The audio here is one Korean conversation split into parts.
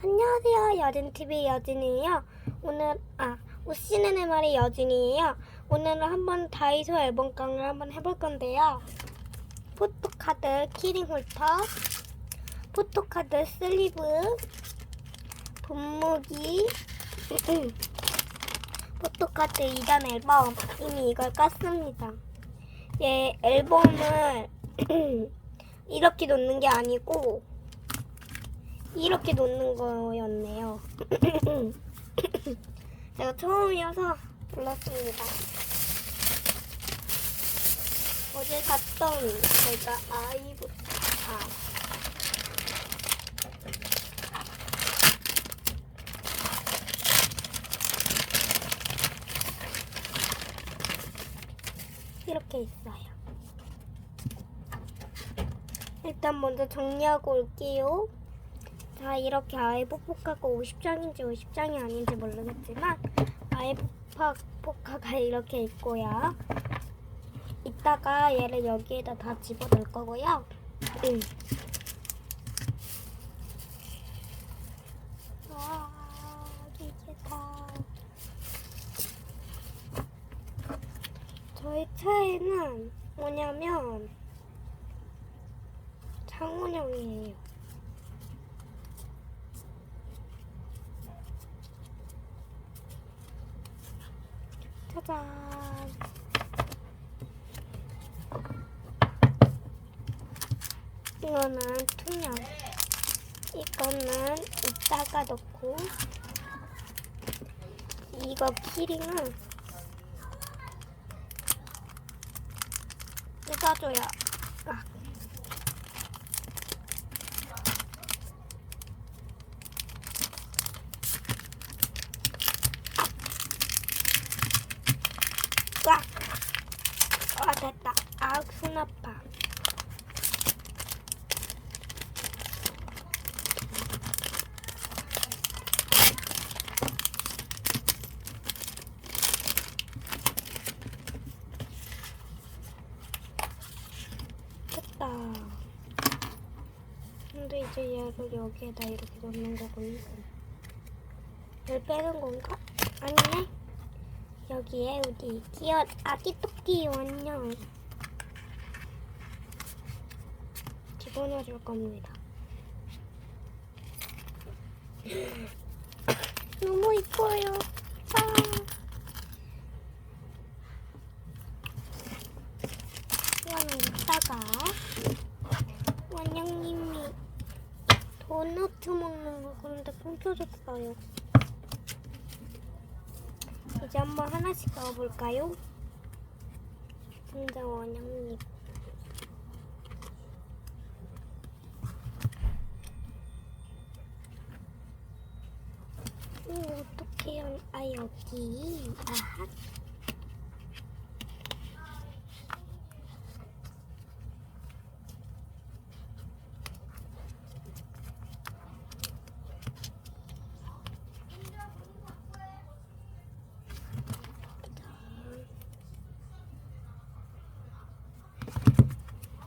안녕하세요. 여진TV 여진이에요. 오늘, 아, 웃시는 말의 여진이에요. 오늘은 한번 다이소 앨범깡을 한번 해볼 건데요. 포토카드 키링 홀터, 포토카드 슬리브, 분무기, 포토카드 2단 앨범. 이미 이걸 깠습니다. 예, 앨범을 이렇게 놓는 게 아니고, 이렇게 놓는 거였네요. 제가 처음이어서 몰랐습니다. 어제 갔던 제가 아이브 아 이렇게 있어요. 일단 먼저 정리하고 올게요. 자 이렇게 아이포카가 50장인지 50장이 아닌지 모르겠지만 아이포카가 이렇게 있고요. 이따가 얘를 여기에다 다 집어넣을 거고요. 음. 와 이게 다 저희 차에는 뭐냐면 장원영이에요. 짜잔. 이거는 투명. 이거는 이따가 넣고. 이거 키링은 뜯어줘요. 아. 꽉! 아, 됐다. 아우, 손 아파. 됐다. 근데 이제 얘를 여기에다 이렇게 넣는 거군요. 얘를 빼는 건가? 아니네. 여기에 우리 귀여 아기 토끼 원형 집어넣어 줄 겁니다. 너무 이뻐요. 아. 이거는 이따가 원영님이 도넛 먹는 거 끊겨졌어요. 이제 한번 하나씩 넣어볼까요? 진짜 원영님. 음, 어떡해요. 아, 여기. 아하.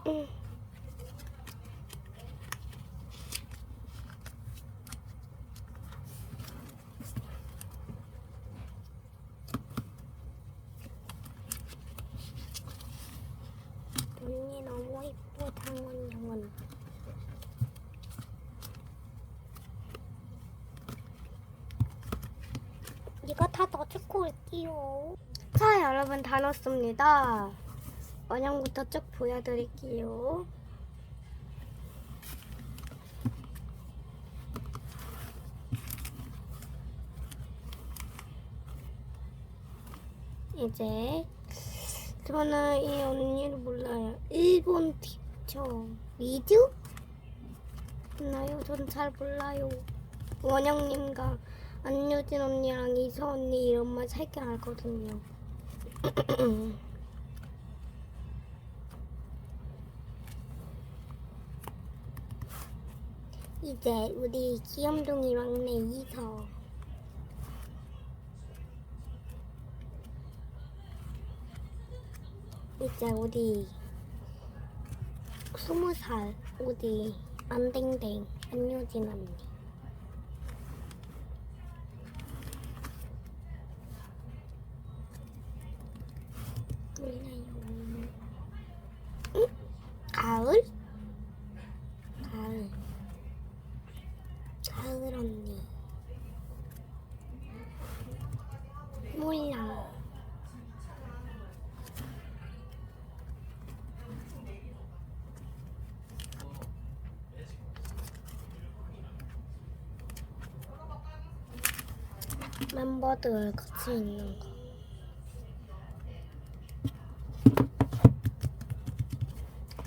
음. 언니 너무 이뻐 당원 영원 이거 다 넣어주고 올게요 자 여러분 다 넣었습니다 원형부터 쭉 보여드릴게요 이제 저는 이 언니를 몰라요. 일본 팁처 미주? 있나요? 전 잘 몰라요. 원영님과 안유진 언니랑 이서 언니 이름만 살게 알거든요. 이제 우리 귀염둥이 막내 이서 이제 우리 스무 살 우리 안댕댕 안유진 언니 보이나요? 응? 가을? 가을. 가을 언니. 몰라. 멤버들 같이 있는 거.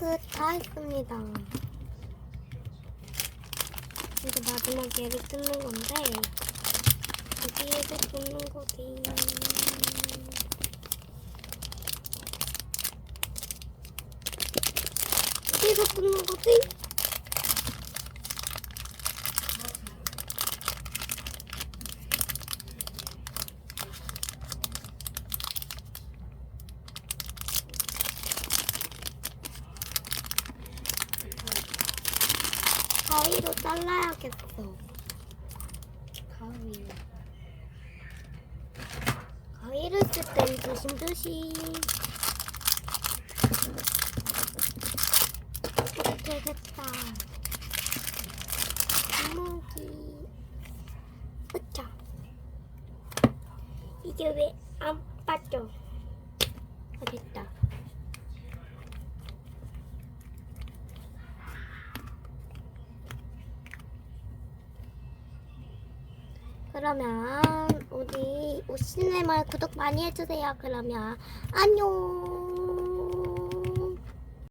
끝, 다 했습니다. 이제 마지막 얘를 뜯는 건데, 여기에도 뜯는 거지. 어디서 뜯는 거지? 가위로 잘라야겠어. 가위. 가위를 쓸땐 조심조심. 이렇게 됐다. 주먹이. 으차. 이게 왜 안 빠져? 아, 됐다. 그러면 우리 오시네말 구독 많이 해주세요. 그러면 안녕.